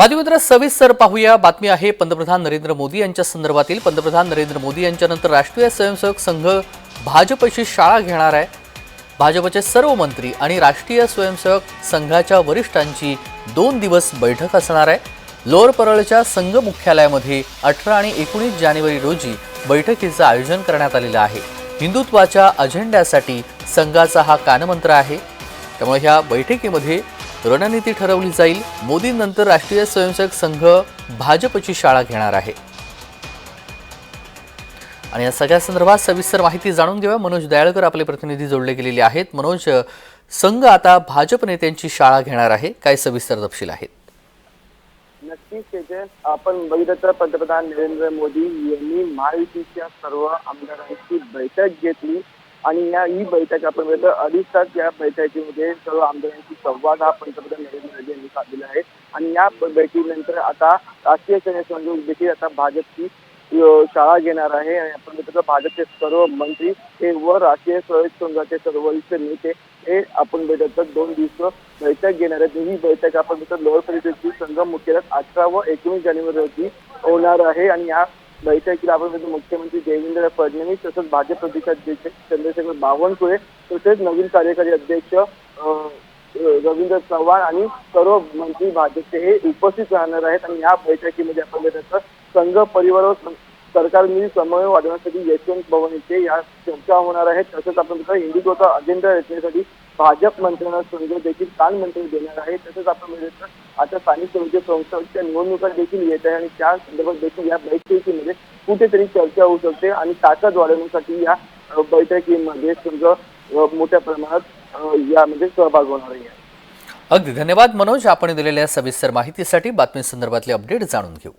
बातमीपत्र सविस्तर पाहूया. बातमी आहे पंतप्रधान नरेंद्र मोदी यांच्या संदर्भातील. पंतप्रधान नरेंद्र मोदी यांच्यानंतर राष्ट्रीय स्वयंसेवक संघ भाजपची शाळा घेणार आहे. भाजपचे सर्व मंत्री आणि राष्ट्रीय स्वयंसेवक संघाच्या वरिष्ठांची दोन दिवस बैठक असणार आहे. लोअर परळच्या संघ मुख्यालयामध्ये अठरा आणि एकोणीस जानेवारी रोजी बैठकीचं आयोजन करण्यात आलेलं आहे. हिंदुत्वाच्या अजेंड्यासाठी संघाचा हा कानमंत्र आहे. त्यामुळे ह्या बैठकीमध्ये रणनीती ठरवली जाईल. मोदींनंतर राष्ट्रीय स्वयंसेवक संघ भाजपची शाळा घेणार आहे. आणि या सगळ्या संदर्भात सविस्तर माहिती जाणून घेऊया. मनोज दयाळकर आपले प्रतिनिधी जोडले गेलेले आहेत. मनोज संघ आता भाजप नेत्यांची शाळा घेणार आहे. काय सविस्तर तपशील आहेत? नक्कीच आपण बघितलं तर पंतप्रधान नरेंद्र मोदी यांनी महायुतीच्या सर्व आमदारांची बैठक घेतली. आणि या ही बैठक आपण बघितलं अडीच तास या बैठकीमध्ये सर्व आमदारांशी संवाद हा पंतप्रधान नरेंद्र मोदी यांनी साधलेला आहे. आणि या बैठकीनंतर आता राष्ट्रीय सेना संघ देखील आता भाजपची शाळा घेणार आहे. आणि आपण बघितलं भाजपचे सर्व मंत्री हे व राष्ट्रीय स्वयं संघाचे सर्व वरिष्ठ नेते हे आपण बघितलं तर दोन दिवस बैठक घेणार आहेत. ही बैठक आपण बघितलं लोअर परिषदेची संघ मुख्यालयात अठरा व एकोणीस जानेवारी रोजी होणार आहे. आणि या बैठकीला आपण मुख्यमंत्री देवेंद्र फडणवीस तसंच भाजप प्रदेशाध्यक्ष चंद्रशेखर बावनकुळे तसेच नवीन कार्यकारी अध्यक्ष रवींद्र चव्हाण आणि सर्व मंत्री भाजपचे हे उपस्थित राहणार आहेत. आणि या बैठकीमध्ये आपण बघितलं संघ परिवार व सरकारमधील समन्वय वाढवण्यासाठी यशवंत भवन येथे या चर्चा होणार आहेत तसंच आपण बघितलं हिंदुत्वाचा अजेंडा रचण्यासाठी भाजप मंत्र्यांना संघ देखील काल मंत्री देणार आहे. तसंच आपण बघितलं आता स्थानिक स्वराज्य संस्थांच्या निवडणुका देखील येत आहे आणि त्या संदर्भात देखील या बैठकीमध्ये कुठेतरी चर्चा होऊ शकते आणि ताकद वाढवण्यासाठी या बैठकीमध्ये संघ मोठ्या प्रमाणात यामध्ये सहभाग होणार आहे. अगदी धन्यवाद मनोज. आपण दिलेल्या सविस्तर माहितीसाठी बातमी संदर्भातले अपडेट जाणून घेऊ.